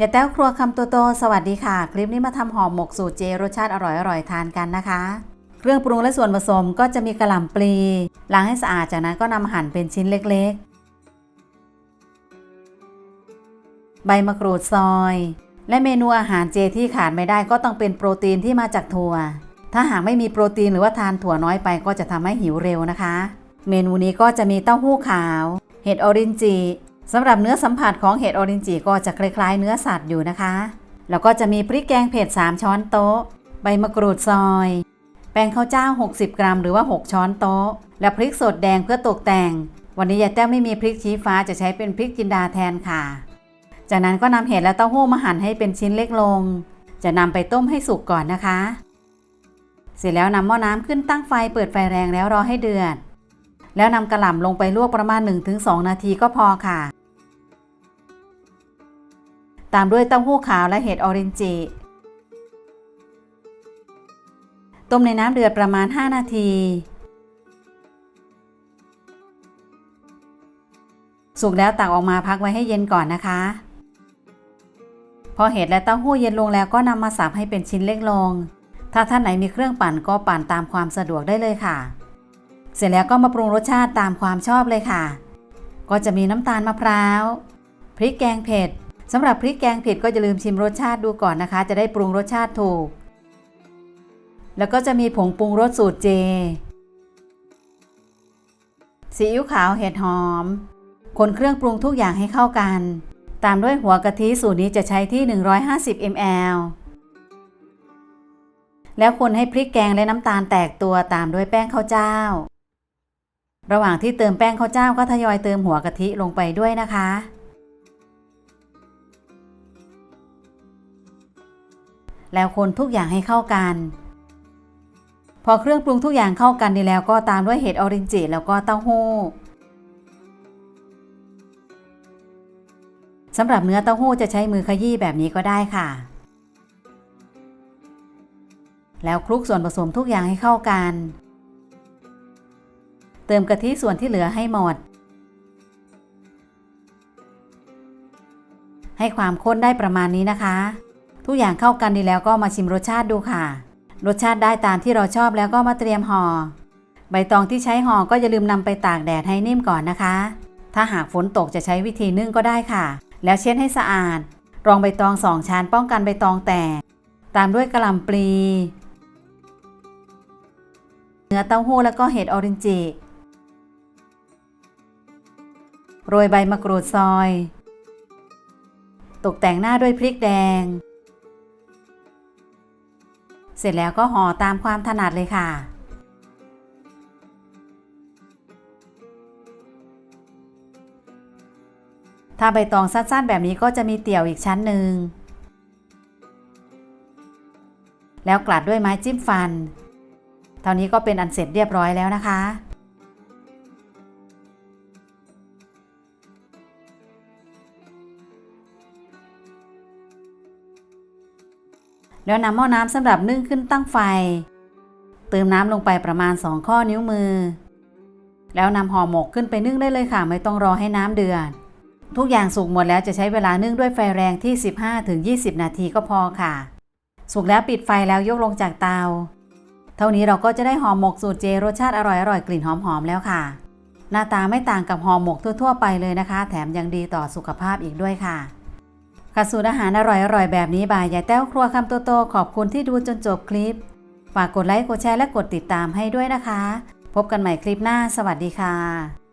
อย่าแต้วครัวคำโตโตสวัสดีค่ะ คลิปนี้มาทำห่อหมกสูตรเจรสชาติอร่อยๆทานกันนะคะ เครื่องปรุงและส่วนผสมก็จะมีกระหล่ำปลีล้างให้สะอาดจากนั้นก็นำมาหั่นเป็นชิ้นเล็กๆ ใบมะกรูดซอย และเมนูอาหารเจที่ขาดไม่ได้ก็ต้องเป็นโปรตีนที่มาจากถั่ว ถ้าหากไม่มีโปรตีนหรือว่าทานถั่วน้อยไปก็จะทำให้หิวเร็วนะคะ เมนูนี้ก็จะมีเต้าหู้ขาว เห็ดออรินจิ สำหรับเนื้อสัมผัสของเห็ดออรินจิก็จะคล้ายๆเนื้อสัตว์อยู่นะคะ แล้วก็จะมีพริกแกงเผ็ด 3 ช้อนโต๊ะ ใบมะกรูดซอย แป้งข้าวเจ้า 60 กรัม หรือว่า 6 ช้อนโต๊ะ และพริกสดแดงเพื่อตกแต่ง วันนี้ยายแต้วไม่มีพริกชี้ฟ้าจะใช้เป็นพริกจินดาแทนค่ะ จากนั้นก็นำเห็ดและเต้าหู้มาหั่นให้เป็นชิ้นเล็กลง จะนำไปต้มให้สุกก่อนนะคะ เสร็จแล้วนำหม้อน้ำขึ้นตั้งไฟเปิดไฟแรงแล้วรอให้เดือด แล้วนำกระหล่ำลงไปลวกประมาณ 1-2 นาทีก็พอค่ะ ตามด้วยเต้าหู้ขาวและเห็ดออรินจิ ต้มในน้ำเดือดประมาณ 5 นาที สุกแล้วตักออกมาพักไว้ให้เย็นก่อนนะคะ พอเห็ดและเต้าหู้เย็นลงแล้วก็นำมาสับให้เป็นชิ้นเล็กลง ถ้าท่านไหนมีเครื่องปั่นก็ปั่นตามความสะดวกได้เลยค่ะ เสร็จแล้วก็มาปรุงรสชาติตามความชอบเลยค่ะ ก็จะมีน้ำตาลมะพร้าว พริกแกงเผ็ด สำหรับพริกแกงเผ็ดก็จะลืมชิมรสชาติดูก่อนนะคะ จะได้ปรุงรสชาติถูก แล้วก็จะมีผงปรุงรสสูตรเจซีอิ๊วขาวเห็ดหอม คนเครื่องปรุงทุกอย่างให้เข้ากัน ตามด้วยหัวกะทิสูตรนี้จะใช้ที่ 150 ml แล้วคนให้พริกแกงและน้ำตาลแตกตัวตามด้วยแป้งข้าวเจ้า ระหว่างที่เติมแป้งข้าวเจ้าก็ทยอยเติมหัวกะทิลงไปด้วยนะคะ แล้วคนทุกอย่างให้เข้ากัน พอเครื่องปรุงทุกอย่างเข้ากันดีแล้วก็ตามด้วยเห็ดออรินจิแล้วก็เต้าหู้สำหรับเนื้อเต้าหู้จะใช้มือขยี้แบบนี้ก็ได้ค่ะ แล้วคลุกส่วนผสมทุกอย่างให้เข้ากัน เติมกะทิส่วนที่เหลือให้หมด ให้ความข้นได้ประมาณนี้นะคะ ทุกอย่างเข้ากันดีแล้วก็มาชิมรสชาติดูค่ะ รสชาติได้ตามที่เราชอบแล้วก็มาเตรียมห่อใบตองที่ใช้ห่อก็อย่าลืมนำไปตากแดดให้นิ่มก่อนนะคะ ถ้าหากฝนตกจะใช้วิธีนึ่งก็ได้ค่ะ แล้วเช็ดให้สะอาด รองใบตองสองชั้นป้องกันใบตองแตก ตามด้วยกระหล่ำปลี เนื้อเต้าหู้แล้วก็เห็ดออรินจิโรยใบมะกรูดซอย ตกแต่งหน้าด้วยพริกแดง เสร็จแล้วก็ห่อตามความถนัดเลยค่ะถ้าใบตองสั้นๆ แบบนี้ก็จะมีเตี่ยวอีกชั้นหนึ่ง แล้วกลัดด้วยไม้จิ้มฟัน เท่านี้ก็เป็นอันเสร็จเรียบร้อยแล้วนะคะ แล้วนำหม้อน้ำสำหรับนึ่งขึ้นตั้งไฟ เติมน้ำลงไปประมาณ 2 ข้อนิ้วมือ แล้วนำห่อหมกขึ้นไปนึ่งได้เลยค่ะ ไม่ต้องรอให้น้ำเดือด ทุกอย่างสุกหมดแล้วจะใช้เวลานึ่งด้วยไฟแรงที่ 15-20 นาทีก็พอค่ะ สุกแล้วปิดไฟแล้วยกลงจากเตา เท่านี้เราก็จะได้ห่อหมกสูตรเจรสชาติอร่อยๆกลิ่นหอมๆแล้วค่ะ หน้าตาไม่ต่างกับห่อหมกทั่วๆ ไปเลยนะคะ แถมยังดีต่อสุขภาพอีกด้วยค่ะ ค่ะสูตรอาหารอร่อยๆ แบบนี้บ่ายยายแต้วครัวคำโตๆขอบคุณที่ดูจนจบคลิป ฝากกดไลค์ กดแชร์ และกดติดตามให้ด้วยนะคะ พบกันใหม่คลิปหน้า สวัสดีค่ะ